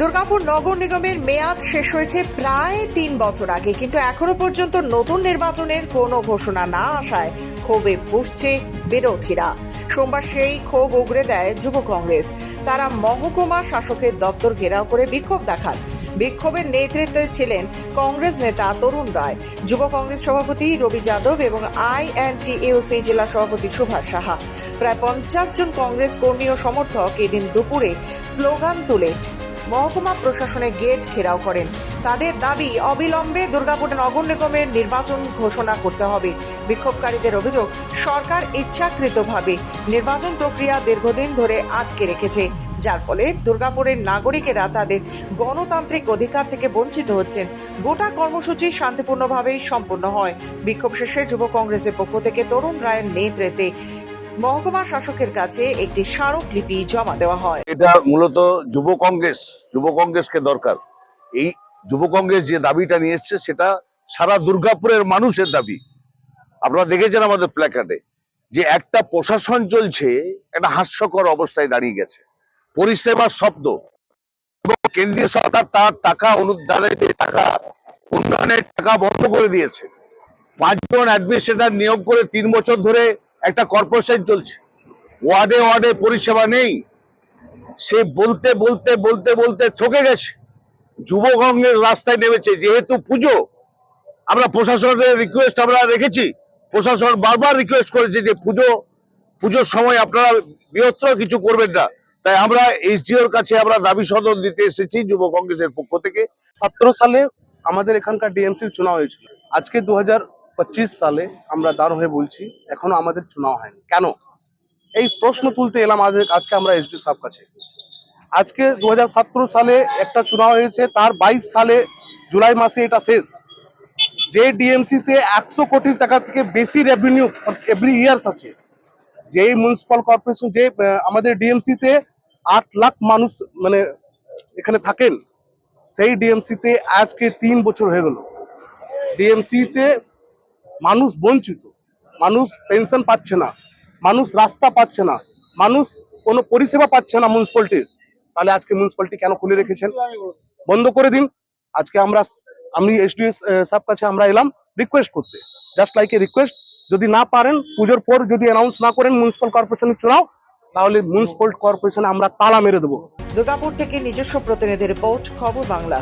দুর্গাপুর নগর নিগমের মেয়াদ শেষ হয়েছে প্রায় তিন বছর আগে, কিন্তু এখনও পর্যন্ত নতুন নির্বাচনের কোনো ঘোষণা না আসায় ক্ষোভে ফুসছে বিরোধীরা। সোমবার সেই ক্ষোভ উগরে দেয় যুব কংগ্রেস। তারা মহকুমা শাসকের দপ্তর ঘেরাও করে বিক্ষোভ দেখান। বিক্ষোভের নেতৃত্বে ছিলেন কংগ্রেস নেতা তরুণ রায়, যুব কংগ্রেস সভাপতি রবি যাদব এবং আই আইএনটিএওসি জেলা সভাপতি সুভাষ সাহা। প্রায় পঞ্চাশ জন কংগ্রেস কর্মী ও সমর্থক এদিন দুপুরে স্লোগান তুলে মহকুমা প্রশাসনে গেট ঘেরাও করেন। তাদের দাবি, অবিলম্বে দুর্গাপুর নগর নিগমের নির্বাচন ঘোষণা করতে হবে। বিক্ষোভকারীদের অভিযোগ, সরকার ইচ্ছাকৃতভাবে নির্বাচন প্রক্রিয়া দীর্ঘদিন ধরে আটকে রেখেছে। যার ফলে দুর্গাপুরের নাগরিকেরা তাদের গণতান্ত্রিক অধিকার থেকে বঞ্চিত হচ্ছেন। গোটা কর্মসূচি শান্তিপূর্ণভাবেই সম্পন্ন হয়। বিক্ষোভ শেষে যুব কংগ্রেসের পক্ষ থেকে তরুণ রায়ের নেতৃত্বে মহকুমা শাসকের কাছে একটি স্মারকলিপি জমা দেওয়া হয়। এটা মূলত যুব কংগ্রেস, যুব কংগ্রেসকে দরকার। এই যুব কংগ্রেস যে দাবিটা নিয়ে এসছে, সেটা সারা দুর্গাপুরের মানুষের দাবি। আপনারা দেখেছেন আমাদের প্ল্যাকার্ডে যে একটা প্রশাসন চলছে, একটা হাস্যকর অবস্থায় দাঁড়িয়ে গেছে। পরিষেবার শব্দ। এবং কেন্দ্রীয় সরকার তার টাকা অনুদানের টাকা, উন্নয়নের টাকা বন্ধ করে দিয়েছে। পাঁচজন অ্যাডমিনিস্ট্রেটর নিয়োগ করে তিন বছর ধরে একটা কর্পোরেশন চলছে। ওয়ার্ডে ওয়ার্ডে পরিষেবা নেই। সে বলতে বলতে বলতে বলতে থকে গেছে। যুব কংগ্রেস রাস্তায় নেমেছে। যেহেতু পুজো, আমরা প্রশাসনের রিকোয়েস্ট আমরা রেখেছি। প্রশাসন বারবার রিকোয়েস্ট করেছে যে পুজো, পুজোর সময় আপনারা বৃহত্তর কিছু করবেন না। তাই আমরা এসডিওর কাছে আমরা দাবি সদন দিতে এসেছি যুব কংগ্রেসের পক্ষ থেকে। সতেরো সালে আমাদের এখানকার ডিএমসির চুনাव হয়েছিল। আজকে দু হাজার সালে আমরা দাঁড় হয়ে বলছি, এখনও আমাদের চুনাও হয়নি। কেন? এই প্রশ্ন তুলতে এলাম আজ আজকে আমরা এসডি সাহেব কাছে। আজকে দু হাজার সতেরো সালে একটা চুনাও হয়েছে, তার বাইশ সালে জুলাই মাসে এটা শেষ। যে ডিএমসিতে একশো কোটি টাকা থেকে বেশি রেভিনিউ এভরি ইয়ার্স আছে। যেই মিউনিসিপাল কর্পোরেশন যে আমাদের ডিএমসিতে আট লাখ মানুষ মানে এখানে থাকেন, সেই ডিএমসিতে আজকে তিন বছর হয়ে গেল। ডিএমসিতে মানুষ বঞ্চিত, মানুষ পেনশন পাচ্ছে না, মানুষ রাস্তা পাচ্ছে না, মানুষ কোনো পরিষেবা পাচ্ছে না মিউনিসিপালিটির তাহলে আজকে মিউনিসিপালিটি কেন খুলে রেখেছেন? বন্ধ করে দিন। আজকে আমরা আমি এসডিএস সাহেব কাছে আমরা এলাম রিকোয়েস্ট করতে। জাস্ট লাইক এ রিকোয়েস্ট যদি না পারেন, পুজোর পর যদি অ্যানাউন্স না করেন মিউনিসিপাল কর্পোরেশনের চুনাও, তাহলে মিউনিসিপাল কর্পোরেশনে আমরা তালা মেরে দেবো। দুর্গাপুর থেকে নিজস্ব প্রতিনিধি রিপোর্ট খবর বাংলা।